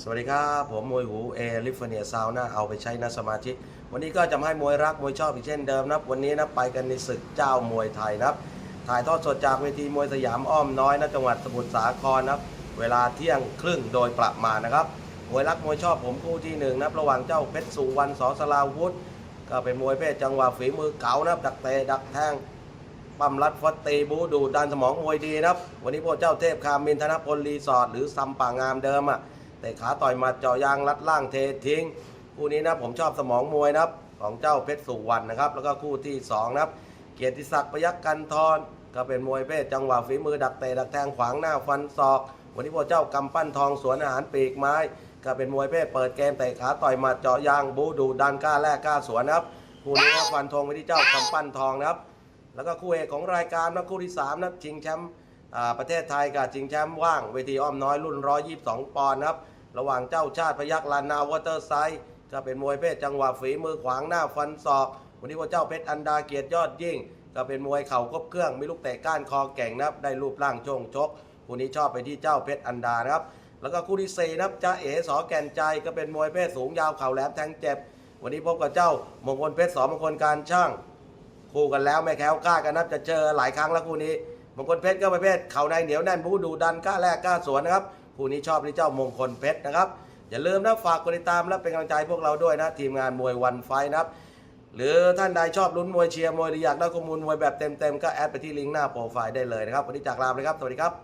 สวัสดีครับ ผมมวยหูเอลิฟเนียซาวน่าเอาไปใช้นะสมาชิก วันนี้ก็จะให้มวยรักมวยชอบอีกเช่นเดิมนะวันนี้นะไปกันในศึกเจ้ามวยไทยนะถ่ายทอดสดจากเวทีมวยสยามอ้อมน้อยนะจังหวัดสมุทรสาครนะเวลาเที่ยงครึ่งโดยประมาณนะครับมวยรักมวยชอบผมคู่ที่หนึ่งนะระหว่างเจ้าเพชรสุวรรณสอสลาวุธ ก็เป็นมวยเพศจังหวะฝีมือเก๋านะดักเตะดักแทงปั๊มรัดฟัดตีบูดูดันสมองมวยดีนะวันนี้พวกเจ้าเทพคามินธนพลรีสอร์ทหรือซัมป่างามเดิมอะ แต่ขาต่อยหมัดเจาะยางรัดล่างเททิ้ง คู่นี้นะผมชอบสมองมวยนะครับของเจ้าเพชรสุวรรณนะครับ แล้วก็คู่ที่สองนะครับเกียรติศักดิ์พยักกันทรก็เป็นมวยเพศจังหวะฝีมือดักเตะดักแทงขวางหน้าฟันศอก วันนี้พวกเจ้ากำปั้นทองสวนอาหารปีกไม้ ก็เป็นมวยเพศเปิดเกมเตะขาต่อยหมัดเจาะยางบูดูดันกล้าแลกกล้าสวนนะครับคู่นี้ฟันธงไปที่เจ้ากำปั้นทองนะครับ แล้วก็คู่เอกของรายการนะคู่ที่3นะชิงแชมป์อ่าประเทศไทยกับชิงแชมป์ว่างเวทีอ้อมน้อยรุ่น 122 ปอนด์นะครับ ระหว่างเจ้าชาติพยักลานาวอเตอร์ไซด์ก็เป็นมวยเพศจังหวะฝีมือขวางหน้าฟันศอก วันนี้พระเจ้าเพชรอันดาเกียรติยอดยิ่งก็เป็นมวยเข่าครบเครื่องมีลูกเตะก้านคอแก่งนะครับได้รูปร่างโช่งชกคู่นี้ชอบไปที่เจ้าเพชรอันดานะครับแล้วก็คู่ที่สี่นะครับจ้าเอ๋สอแก่นใจก็เป็นมวยเพศสูงยาวเข่าแหลมแทงเจ็บ วันนี้พบกับเจ้ามงคลเพชรสองมงคลการช่างคู่กันแล้วไม่แคล้วกล้ากันนับจะเจอหลายครั้งแล้วคู่นี้มงคลเพชรก็ประเภทเข่าในเหนียวแน่นบูดูดันกล้าแลกกล้าสวนนะครับ คู่นี้ชอบที่เจ้ามงคลเพชรนะครับ อย่าลืมนะฝากกดติดตามและเป็นกำลังใจพวกเราด้วยนะ ทีมงานมวยวันไฟนะครับ หรือท่านใดชอบลุ้นมวยเชียร์มวยหรืออยากได้ข้อมูลมวยแบบเต็มๆก็แอดไปที่ลิงก์หน้าโปรไฟล์ได้เลยนะครับวันนี้จากลาไปครับสวัสดีครับ